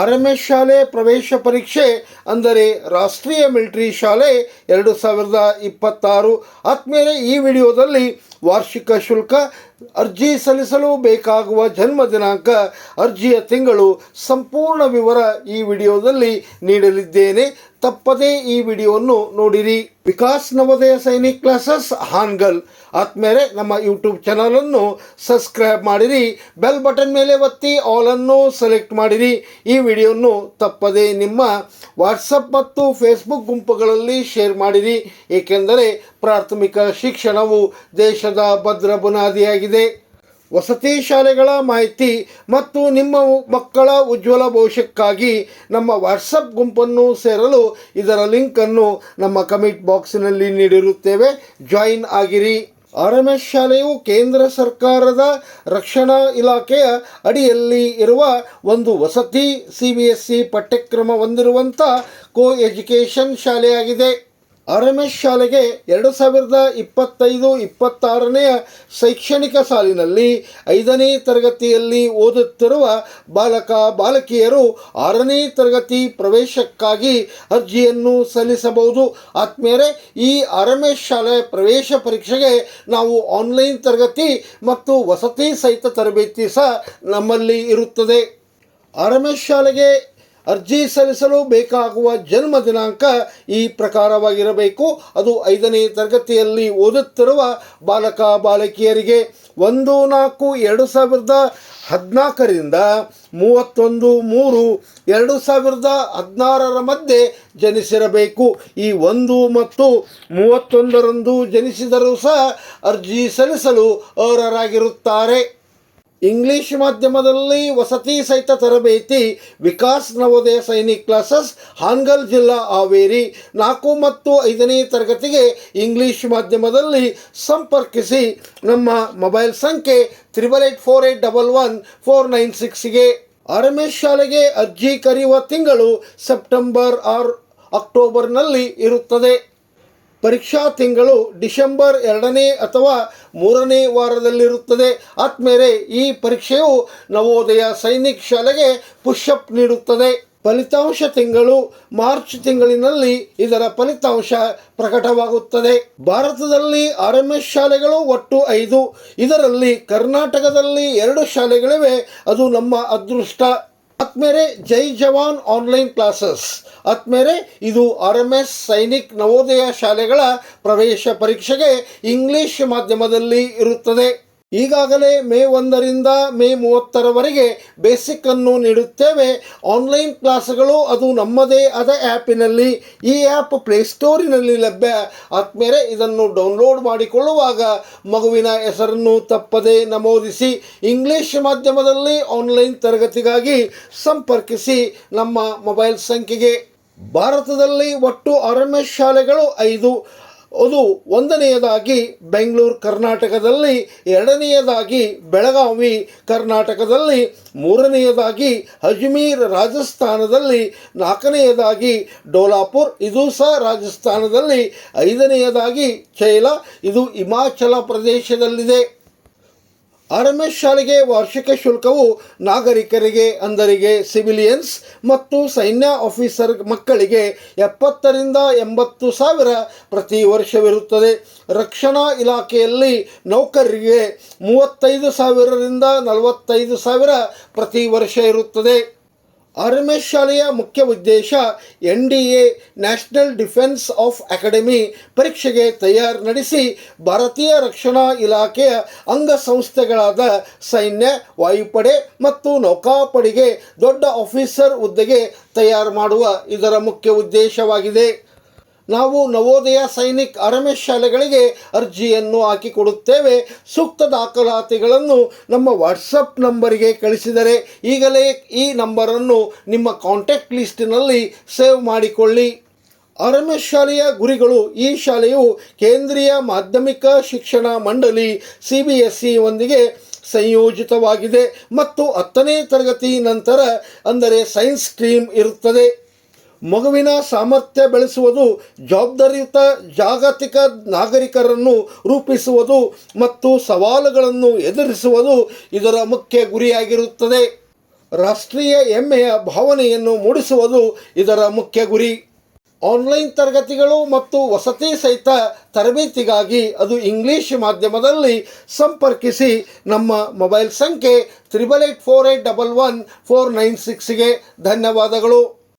R ಶಾಲೆ ಪ್ರವೇಶ ಪರೀಕ್ಷೆ, ಅಂದರೆ ರಾಷ್ಟ್ರೀಯ ಮಿಲಿಟರಿ ಶಾಲೆ ಎರಡು ಸಾವಿರದ ಇಪ್ಪತ್ತಾರು. ಆದ್ಮೇಲೆ ಈ ವಿಡಿಯೋದಲ್ಲಿ ವಾರ್ಷಿಕ ಶುಲ್ಕ, ಅರ್ಜಿ ಸಲ್ಲಿಸಲು ಬೇಕಾಗುವ ಜನ್ಮ ದಿನಾಂಕ, ಅರ್ಜಿಯ ತಿಂಗಳು, ಸಂಪೂರ್ಣ ವಿವರ ಈ ವಿಡಿಯೋದಲ್ಲಿ ನೀಡಲಿದ್ದೇನೆ. ತಪ್ಪದೇ ಈ ವಿಡಿಯೋವನ್ನು ನೋಡಿರಿ. ವಿಕಾಸ್ ನವೋದಯ ಸೈನಿಕ್ ಕ್ಲಾಸಸ್, ಹಾನ್ಗಲ್. ಆದ್ಮೇಲೆ ನಮ್ಮ ಯೂಟ್ಯೂಬ್ ಚಾನಲನ್ನು ಸಬ್ಸ್ಕ್ರೈಬ್ ಮಾಡಿರಿ. ಬೆಲ್ ಬಟನ್ ಮೇಲೆ ಒತ್ತಿ ಆಲನ್ನು ಸೆಲೆಕ್ಟ್ ಮಾಡಿರಿ. ಈ ವಿಡಿಯೋವನ್ನು ತಪ್ಪದೇ ನಿಮ್ಮ ವಾಟ್ಸಪ್ ಮತ್ತು ಫೇಸ್ಬುಕ್ ಗುಂಪುಗಳಲ್ಲಿ ಶೇರ್ ಮಾಡಿರಿ. ಏಕೆಂದರೆ ಪ್ರಾಥಮಿಕ ಶಿಕ್ಷಣವು ದೇಶದ ಭದ್ರ ಬುನಾದಿಯಾಗಿದೆ. ವಸತಿ ಶಾಲೆಗಳ ಮಾಹಿತಿ ಮತ್ತು ನಿಮ್ಮ ಮಕ್ಕಳ ಉಜ್ವಲ ಭವಿಷ್ಯಕ್ಕಾಗಿ ನಮ್ಮ ವಾಟ್ಸಪ್ ಗುಂಪನ್ನು ಸೇರಲು ಇದರ ಲಿಂಕನ್ನು ನಮ್ಮ ಕಮೆಂಟ್ ಬಾಕ್ಸಿನಲ್ಲಿ ನೀಡಿರುತ್ತೇವೆ. ಜಾಯಿನ್ ಆಗಿರಿ. ಆರ್ ಎಂ ಎಸ್ ಶಾಲೆಯು ಕೇಂದ್ರ ಸರ್ಕಾರದ ರಕ್ಷಣಾ ಇಲಾಖೆಯ ಅಡಿಯಲ್ಲಿ ಇರುವ ಒಂದು ವಸತಿ, ಸಿ ಬಿ ಎಸ್ ಸಿ ಪಠ್ಯಕ್ರಮ ಹೊಂದಿರುವಂಥ ಕೋ ಎಜುಕೇಷನ್ ಶಾಲೆಯಾಗಿದೆ. ಆರ್ ಎಂ ಎಸ್ ಶಾಲೆಗೆ ಎರಡು ಸಾವಿರದ ಇಪ್ಪತ್ತೈದು ಇಪ್ಪತ್ತಾರನೆಯ ಶೈಕ್ಷಣಿಕ ಸಾಲಿನಲ್ಲಿ ಐದನೇ ತರಗತಿಯಲ್ಲಿ ಓದುತ್ತಿರುವ ಬಾಲಕ ಬಾಲಕಿಯರು ಆರನೇ ತರಗತಿ ಪ್ರವೇಶಕ್ಕಾಗಿ ಅರ್ಜಿಯನ್ನು ಸಲ್ಲಿಸಬಹುದು. ಆದ್ಮೇಲೆ ಈ ಆರ್ಎಂಎಸ್ ಶಾಲೆ ಪ್ರವೇಶ ಪರೀಕ್ಷೆಗೆ ನಾವು ಆನ್ಲೈನ್ ತರಗತಿ ಮತ್ತು ವಸತಿ ಸಹಿತ ತರಬೇತಿ ಸಹ ನಮ್ಮಲ್ಲಿ ಇರುತ್ತದೆ. ಆರ್ಎಂಎಸ್ ಶಾಲೆಗೆ ಅರ್ಜಿ ಸಲ್ಲಿಸಲು ಬೇಕಾಗುವ ಜನ್ಮ ದಿನಾಂಕ ಈ ಪ್ರಕಾರವಾಗಿರಬೇಕು. ಅದು ಐದನೇ ತರಗತಿಯಲ್ಲಿ ಓದುತ್ತಿರುವ ಬಾಲಕ, ಬಾಲಕಿಯರಿಗೆ ಒಂದು, ನಾಲ್ಕು, ಎರಡು ಸಾವಿರದ ಹದಿನಾಲ್ಕರಿಂದ ಮೂವತ್ತೊಂದು, ಮೂರು, ಎರಡು ಸಾವಿರದ ಹದಿನಾರರ ಮಧ್ಯೆ ಜನಿಸಿರಬೇಕು. ಈ ಒಂದು ಮತ್ತು ಮೂವತ್ತೊಂದರಂದು ಜನಿಸಿದರೂ ಸಹ ಅರ್ಜಿ ಸಲ್ಲಿಸಲು ಅರ್ಹರಾಗಿರುತ್ತಾರೆ. ಇಂಗ್ಲಿಷ್ ಮಾಧ್ಯಮದಲ್ಲಿ ವಸತಿ ಸಹಿತ ತರಬೇತಿ, ವಿಕಾಸ್ ನವೋದಯ ಸೈನಿಕ್ ಕ್ಲಾಸಸ್, ಹಾನ್ಗಲ್ ಜಿಲ್ಲಾ ಹಾವೇರಿ ನಾಲ್ಕು ಮತ್ತು ಐದನೇ ತರಗತಿಗೆ ಇಂಗ್ಲಿಷ್ ಮಾಧ್ಯಮದಲ್ಲಿ ಸಂಪರ್ಕಿಸಿ. ನಮ್ಮ ಮೊಬೈಲ್ ಸಂಖ್ಯೆ triple eight four eight double one four nine ಸಿಕ್ಸ್ಗೆ R ಶಾಲೆಗೆ ಅರ್ಜಿ ಕರೆಯುವ ತಿಂಗಳು ಸೆಪ್ಟೆಂಬರ್ ಆರ್ ಅಕ್ಟೋಬರ್ನಲ್ಲಿ ಇರುತ್ತದೆ. ಪರೀಕ್ಷಾ ತಿಂಗಳು ಡಿಸೆಂಬರ್ ಎರಡನೇ ಅಥವಾ ಮೂರನೇ ವಾರದಲ್ಲಿರುತ್ತದೆ. ಆದ್ಮೇಲೆ ಈ ಪರೀಕ್ಷೆಯು ನವೋದಯ ಸೈನಿಕ್ ಶಾಲೆಗೆ ಪುಷಪ್ ನೀಡುತ್ತದೆ. ಫಲಿತಾಂಶ ತಿಂಗಳು ಮಾರ್ಚ್ ತಿಂಗಳಿನಲ್ಲಿ ಇದರ ಫಲಿತಾಂಶ ಪ್ರಕಟವಾಗುತ್ತದೆ. ಭಾರತದಲ್ಲಿ ಆರ್ ಎಂ ಎಸ್ ಶಾಲೆಗಳು ಒಟ್ಟು ಐದು. ಇದರಲ್ಲಿ ಕರ್ನಾಟಕದಲ್ಲಿ ಎರಡು ಶಾಲೆಗಳಿವೆ. ಅದು ನಮ್ಮ ಅದೃಷ್ಟ. ಆದ್ಮೇಲೆ ಜೈ ಜವಾನ್ ಆನ್ಲೈನ್ ಕ್ಲಾಸಸ್. ಆತ್ಮೇಲೆ ಇದು R M S Sainik Navodaya ಶಾಲೆಗಳ ಪ್ರವೇಶ ಪರೀಕ್ಷೆಗೆ ಇಂಗ್ಲಿಷ್ ಮಾಧ್ಯಮದಲ್ಲಿ ಇರುತ್ತದೆ. ಈಗಾಗಲೇ ಮೇ ಒಂದರಿಂದ ಮೇ ಮೂವತ್ತರವರೆಗೆ ಬೇಸಿಕ್ ಅನ್ನು ನೀಡುತ್ತೇವೆ. ಆನ್ಲೈನ್ ಕ್ಲಾಸ್ಗಳು ಅದು ನಮ್ಮದೇ ಆದ ಆ್ಯಪಿನಲ್ಲಿ ಈ ಆ್ಯಪ್ ಪ್ಲೇಸ್ಟೋರಿನಲ್ಲಿ ಲಭ್ಯ. ಆದ್ಮೇಲೆ ಇದನ್ನು ಡೌನ್ಲೋಡ್ ಮಾಡಿಕೊಳ್ಳುವಾಗ ಮಗುವಿನ ಹೆಸರನ್ನು ತಪ್ಪದೆ ನಮೂದಿಸಿ ಇಂಗ್ಲಿಷ್ ಮಾಧ್ಯಮದಲ್ಲಿ ಆನ್ಲೈನ್ ತರಗತಿಗಾಗಿ ಸಂಪರ್ಕಿಸಿ. ನಮ್ಮ ಮೊಬೈಲ್ ಸಂಖ್ಯೆಗೆ ಭಾರತದಲ್ಲಿ ಒಟ್ಟು ಆರ್ ಎಂ ಎಸ್ ಶಾಲೆಗಳು ಐದು ಅದು ಒಂದನೆಯದಾಗಿ ಬೆಂಗಳೂರು ಕರ್ನಾಟಕದಲ್ಲಿ, ಎರಡನೆಯದಾಗಿ ಬೆಳಗಾವಿ ಕರ್ನಾಟಕದಲ್ಲಿ, ಮೂರನೆಯದಾಗಿ ಅಜ್ಮೀರ್ ರಾಜಸ್ಥಾನದಲ್ಲಿ, ನಾಲ್ಕನೆಯದಾಗಿ ಡೋಲಾಪುರ್, ಇದು ಸಹ ರಾಜಸ್ಥಾನದಲ್ಲಿ, ಐದನೆಯದಾಗಿ ಚೈಲ ಇದು ಹಿಮಾಚಲ ಪ್ರದೇಶದಲ್ಲಿದೆ. ಆರ್ ಎಂ ಎಸ್ ಶಾಲೆಗೆ ವಾರ್ಷಿಕ ಶುಲ್ಕವು ನಾಗರಿಕರಿಗೆ ಅಂದರಿಗೆ ಸಿವಿಲಿಯನ್ಸ್ ಮತ್ತು ಸೈನ್ಯ ಆಫೀಸರ್ ಮಕ್ಕಳಿಗೆ ಎಪ್ಪತ್ತರಿಂದ ಎಂಬತ್ತು ಸಾವಿರ ಪ್ರತಿ ವರ್ಷವಿರುತ್ತದೆ. ರಕ್ಷಣಾ ಇಲಾಖೆಯಲ್ಲಿ ನೌಕರರಿಗೆ ಮೂವತ್ತೈದು ಸಾವಿರದಿಂದ ನಲವತ್ತೈದು ಸಾವಿರ ಪ್ರತಿ ವರ್ಷ ಇರುತ್ತದೆ. ಆರ್ ಎಂ ಎಸ್ ಶಾಲೆಯ ಮುಖ್ಯ ಉದ್ದೇಶ N D A national defence of academy ಪರೀಕ್ಷೆಗೆ ತಯಾರು ನಡೆಸಿ ಭಾರತೀಯ ರಕ್ಷಣಾ ಇಲಾಖೆಯ ಅಂಗಸಂಸ್ಥೆಗಳಾದ ಸೈನ್ಯ, ವಾಯುಪಡೆ ಮತ್ತು ನೌಕಾಪಡೆಗೆ ದೊಡ್ಡ ಆಫೀಸರ್ ಹುದ್ದೆಗೆ ತಯಾರು ಮಾಡುವ ಇದರ ಮುಖ್ಯ ಉದ್ದೇಶವಾಗಿದೆ. ನಾವು ನವೋದಯ ಸೈನಿಕ್ ಅರಮೆ ಶಾಲೆಗಳಿಗೆ ಅರ್ಜಿಯನ್ನು ಹಾಕಿಕೊಡುತ್ತೇವೆ. ಸೂಕ್ತ ದಾಖಲಾತಿಗಳನ್ನು ನಮ್ಮ ವಾಟ್ಸಪ್ ನಂಬರಿಗೆ ಕಳಿಸಿದರೆ ಈಗಲೇ ಈ ನಂಬರನ್ನು ನಿಮ್ಮ ಕಾಂಟ್ಯಾಕ್ಟ್ ಲಿಸ್ಟಿನಲ್ಲಿ ಸೇವ್ ಮಾಡಿಕೊಳ್ಳಿ. ಅರಮೆ ಶಾಲೆಯ ಗುರಿಗಳು ಈ ಶಾಲೆಯು ಕೇಂದ್ರೀಯ ಮಾಧ್ಯಮಿಕ ಶಿಕ್ಷಣ ಮಂಡಳಿ ಸಿ ಬಿ ಎಸ್ ಇಯೊಂದಿಗೆ ಸಂಯೋಜಿತವಾಗಿದೆ ಮತ್ತು ಹತ್ತನೇ ತರಗತಿ ನಂತರ ಅಂದರೆ ಸೈನ್ಸ್ ಸ್ಟ್ರೀಮ್ ಇರುತ್ತದೆ. ಮಗುವಿನ ಸಾಮರ್ಥ್ಯ ಬೆಳೆಸುವುದು ಜವಾಬ್ದಾರಿಯುತ ಜಾಗತಿಕ ನಾಗರಿಕರನ್ನು ರೂಪಿಸುವುದು ಮತ್ತು ಸವಾಲುಗಳನ್ನು ಎದುರಿಸುವುದು ಇದರ ಮುಖ್ಯ ಗುರಿಯಾಗಿರುತ್ತದೆ. ರಾಷ್ಟ್ರೀಯ ಹೆಮ್ಮೆಯ ಭಾವನೆಯನ್ನು ಮೂಡಿಸುವುದು ಇದರ ಮುಖ್ಯ ಗುರಿ. ಆನ್ಲೈನ್ ತರಗತಿಗಳು ಮತ್ತು ವಸತಿ ಸಹಿತ ತರಬೇತಿಗಾಗಿ ಅದು ಇಂಗ್ಲಿಷ್ ಮಾಧ್ಯಮದಲ್ಲಿ ಸಂಪರ್ಕಿಸಿ ನಮ್ಮ ಮೊಬೈಲ್ ಸಂಖ್ಯೆ triple eight four eight double one four nine ಸಿಕ್ಸ್ಗೆ ಧನ್ಯವಾದಗಳು.